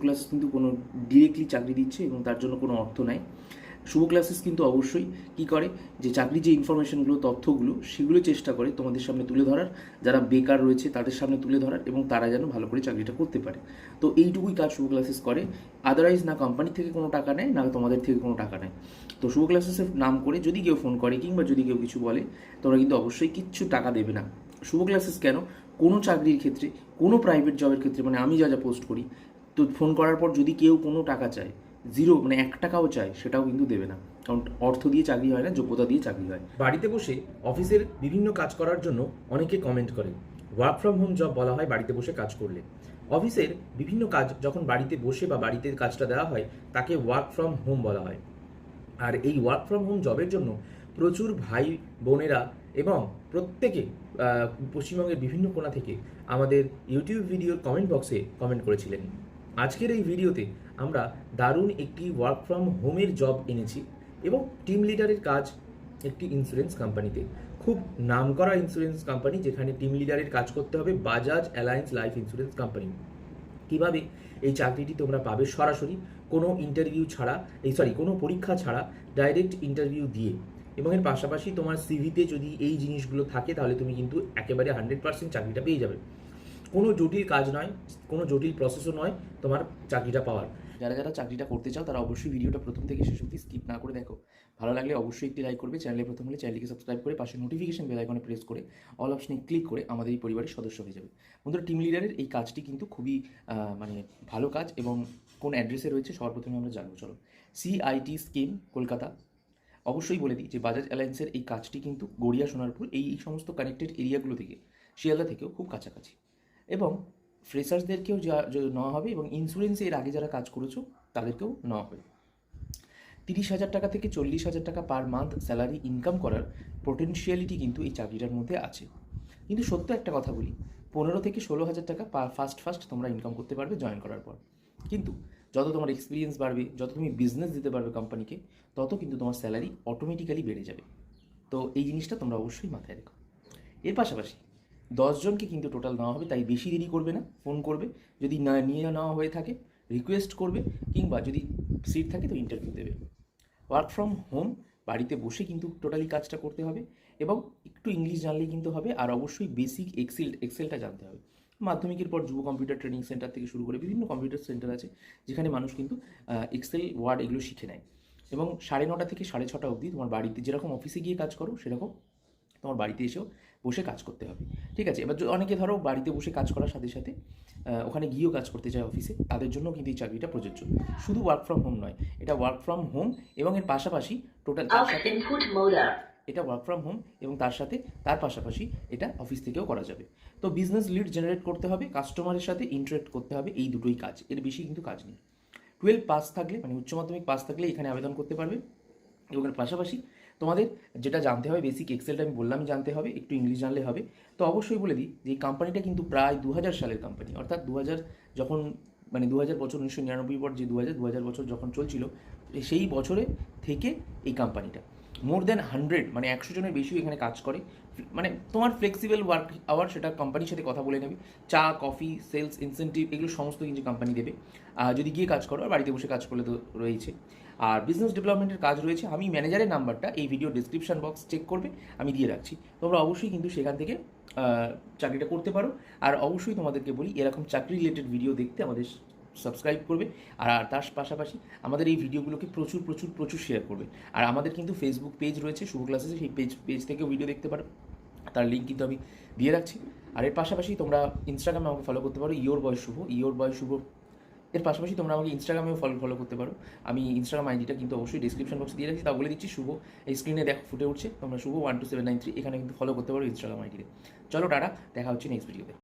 Classes কিন্তু কোনো directly চাকরি দিচ্ছে এবং তার জন্য কোনো অর্থ নেয় শুভ ক্লাসেস কিন্তু অবশ্যই কি করে? যে চাকরির যে ইনফরমেশনগুলো তথ্যগুলো, সেগুলো চেষ্টা করে তোমাদের সামনে তুলে ধরার। যারা বেকার রয়েছে তাদের সামনে তুলে ধরার এবং তারা যেন ভালো করে চাকরিটা করতে পারে। তো এইটুকুই কাজ শুভ ক্লাসেস করে। আদারওয়াইজ না কোম্পানি থেকে কোনো টাকা নেয়, না তোমাদের থেকে কোনো টাকা নেয়। তো শুভ ক্লাসেসের নাম করে যদি কেউ ফোন করে কিংবা যদি কেউ কিছু বলে, তোমরা কিন্তু অবশ্যই কিচ্ছু টাকা দেবে না। শুভ ক্লাসেস কেন? কোনো চাকরির ক্ষেত্রে, কোনো প্রাইভেট জবের ক্ষেত্রে মানে আমি যা যা পোস্ট করি তো ফোন করার পর যদি কেউ কোনো টাকা চায় জিরো মানে এক টাকাও চায়, সেটাও কিন্তু দেবে না। কারণ অর্থ দিয়ে চাকরি হয় না, যোগ্যতা দিয়ে চাকরি হয়। বাড়িতে বসে অফিসের বিভিন্ন কাজ করার জন্য অনেকে কমেন্ট করে। ওয়ার্ক ফ্রম হোম জব বলা হয়, বাড়িতে বসে কাজ করলে। অফিসের বিভিন্ন কাজ যখন বাড়িতে বসে বা বাড়িতে কাজটা দেওয়া হয়, তাকে ওয়ার্ক ফ্রম হোম বলা হয়। আর এই ওয়ার্ক ফ্রম হোম জবের জন্য প্রচুর ভাই বোনেরা এবং প্রত্যেকে পশ্চিমবঙ্গের বিভিন্ন কোণা থেকে আমাদের ইউটিউব ভিডিওর কমেন্ট বক্সে কমেন্ট করেছিলেন। আজকের এই ভিডিওতে আমরা দারুণ একটি ওয়ার্ক ফ্রম হোমের জব এনেছি এবং টিম লিডারের কাজ একটি ইন্স্যুরেন্স কোম্পানিতে খুব নামকরা ইন্স্যুরেন্স কোম্পানি যেখানে টিম লিডারের কাজ করতে হবে Bajaj Allianz life insurance company কীভাবে এই চাকরিটি তোমরা পাবে সরাসরি কোনো ইন্টারভিউ ছাড়া, এই সরি কোনো পরীক্ষা ছাড়া ডাইরেক্ট ইন্টারভিউ দিয়ে। এবং এর পাশাপাশি তোমার সিভিতে যদি এই জিনিসগুলো থাকে তাহলে তুমি কিন্তু একেবারে হান্ড্রেড পার্সেন্ট চাকরিটা পেয়ে যাবে। কোনো জটিল কাজ নয়, কোনো জটিল প্রসেসও নয় তোমার চাকরিটা পাওয়ার। যারা যারা চাকরিটা করতে চাও, তারা অবশ্যই ভিডিওটা প্রথম থেকে শেষ অবধি স্কিপ না করে দেখো। ভালো লাগলে অবশ্যই একটি লাইক করবে চ্যানেলে প্রথম হলে চ্যানেলটিকে সাবস্ক্রাইব করে পাশে নোটিফিকেশন বেল আইকনে প্রেস করে অল অপশনে ক্লিক করে আমাদের এই পরিবারের সদস্য হয়ে যাবে। বন্ধুরা টিম লিডারের এই কাজটি কিন্তু খুবই মানে ভালো কাজ এবং কোন অ্যাড্রেসে রয়েছে সবার প্রথমে আমরা জানব, চলো। CIT scheme Kolkata. অবশ্যই বলে দিই যে বাজাজ অ্যালায়েন্সের এই কাজটি কিন্তু গড়িয়া সোনারপুর, এই সমস্ত কানেক্টেড এরিয়াগুলো থেকে, শিয়ালদা থেকেও খুব কাছাকাছি। এবং ফ্রেশার্সদেরকেও যা নেওয়া হবে এবং ইন্স্যুরেন্সে এর আগে যারা কাজ করেছ, তাদেরকেও নেওয়া হবে। তিরিশ হাজার টাকা থেকে চল্লিশ হাজার টাকা পার মান্থ স্যালারি ইনকাম করার পোটেনশিয়ালিটি কিন্তু এই চাকরিটার মধ্যে আছে। কিন্তু সত্য একটা কথা বলি, পনেরো থেকে ষোলো হাজার টাকা ফার্স্ট ফার্স্ট তোমরা ইনকাম করতে পারবে জয়েন করার পর। কিন্তু যত তোমার এক্সপিরিয়েন্স বাড়বে, যত তুমি বিজনেস দিতে পারবে কোম্পানিকে তত কিন্তু তোমার স্যালারি অটোমেটিক্যালি বেড়ে যাবে। তো এই জিনিসটা তোমরা অবশ্যই মাথায় রেখো। এর পাশাপাশি দশজনকে কিন্তু টোটাল নেওয়া হবে, তাই বেশি দেরি করবে না ফোন করবে। যদি না, নিয়ে নেওয়া হয়ে থাকে রিকোয়েস্ট করবে, কিংবা যদি সিট থাকে তো ইন্টারভিউ দেবে। ওয়ার্ক ফ্রম হোম বাড়িতে বসে কিন্তু টোটালি কাজটা করতে হবে, এবং একটু ইংলিশ জানলেই কিন্তু হবে, আর অবশ্যই বেসিক এক্সেল এক্সেলটা জানতে হবে। মাধ্যমিকের পর যুব কম্পিউটার ট্রেনিং সেন্টার থেকে শুরু করে বিভিন্ন কম্পিউটার সেন্টার আছে, যেখানে মানুষ কিন্তু এক্সেল ওয়ার্ড এগুলো শিখে নেয়। এবং সাড়ে নটা থেকে সাড়ে ছটা অবধি তোমার বাড়িতে, যেরকম অফিসে গিয়ে কাজ করো, সেরকম তোমার বাড়িতে এসেও বসে কাজ করতে হবে। ঠিক আছে? এবার অনেকে ধরো বাড়িতে বসে কাজ করার সাথে সাথে ওখানে গিয়েও কাজ করতে চায় অফিসে তাদের জন্য কিন্তু এই চাকরিটা প্রযোজ্য। শুধু ওয়ার্ক ফ্রম হোম নয় এটা ওয়ার্ক ফ্রম হোম এবং এর পাশাপাশি টোটাল তার সাথে এটা ওয়ার্ক ফ্রম হোম এবং তার সাথে তার পাশাপাশি এটা অফিস থেকেও করা যাবে। তো বিজনেস লিড জেনারেট করতে হবে কাস্টমারের সাথে ইন্টারেক্ট করতে হবে এই দুটোই কাজ। এর বেশি কিন্তু কাজ নেই। টুয়েলভ পাস থাকলে মানে উচ্চ মাধ্যমিক পাস থাকলে এখানে আবেদন করতে পারবে এবং এর পাশাপাশি তোমাদের যেটা জানতে হবে বেসিক এক্সেলটা আমি বললাম জানতে হবে, একটু ইংলিশ জানলে হবে। তো অবশ্যই বলে দিই যে, এই কোম্পানিটা কিন্তু প্রায় দু হাজার সালের কোম্পানি অর্থাৎ দু হাজার যখন মানে দু হাজার বছর উনিশশো নিরানব্বই পর যে দু হাজার দু হাজার বছর যখন চলছিল, সেই বছরে থেকে এই কোম্পানিটা মোর দ্যান হান্ড্রেড মানে একশো জনের বেশি এখানে কাজ করে। মানে তোমার ফ্লেক্সিবল ওয়ার্ক আওয়ার সেটা কোম্পানির সাথে কথা বলে নেবে। চা কফি সেলস ইনসেন্টিভ এগুলো সমস্ত কিছু কোম্পানি দেবে। যদি গিয়ে কাজ করো, আর বাড়িতে বসে কাজ করলে তো রয়েছে। আর বিজনেস ডেভেলপমেন্টের কাজ রয়েছে। আমি ম্যানেজারের নাম্বারটা এই ভিডিও ডিসক্রিপশন বক্স চেক করবে, আমি দিয়ে রাখছি। তোমরা অবশ্যই কিন্তু সেখান থেকে চাকরিটা করতে পারো। আর অবশ্যই তোমাদেরকে বলি, এরকম চাকরি রিলেটেড ভিডিও দেখতে আমাদের সাবস্ক্রাইব করবে। আর তার পাশাপাশি আমাদের এই ভিডিওগুলোকে প্রচুর প্রচুর প্রচুর শেয়ার করবে। আর আমাদের কিন্তু ফেসবুক পেজ রয়েছে, শুভ ক্লাসেসে সেই পেজ পেজ থেকেও ভিডিও দেখতে পারো। তার লিঙ্ক কিন্তু আমি দিয়ে রাখছি। আর এর পাশাপাশি তোমরা ইনস্টাগ্রামে আমাকে ফলো করতে পারো ইয়োর বয় শুভ ইয়োর বয় শুভ এর পাশাপাশি তোমরা আমাকে ইনস্টাগ্রামেও ফলো ফলো করতে পারো। আমি ইনস্টাগ্রাম আইডিটা কিন্তু অবশ্যই ডিসক্রিপশন বক্সে দিয়ে রাখছি। তা বলে দিচ্ছি, শুভ, এই স্ক্রিনে দেখো, ফুটে উঠছে। তোমরা Shubho one two seven nine three এখানে কিন্তু ফলো করতে পারো ইনস্টাগ্রাম আইডিতে চলো, টাটা, দেখা হচ্ছে নেক্সট ভিডিওতে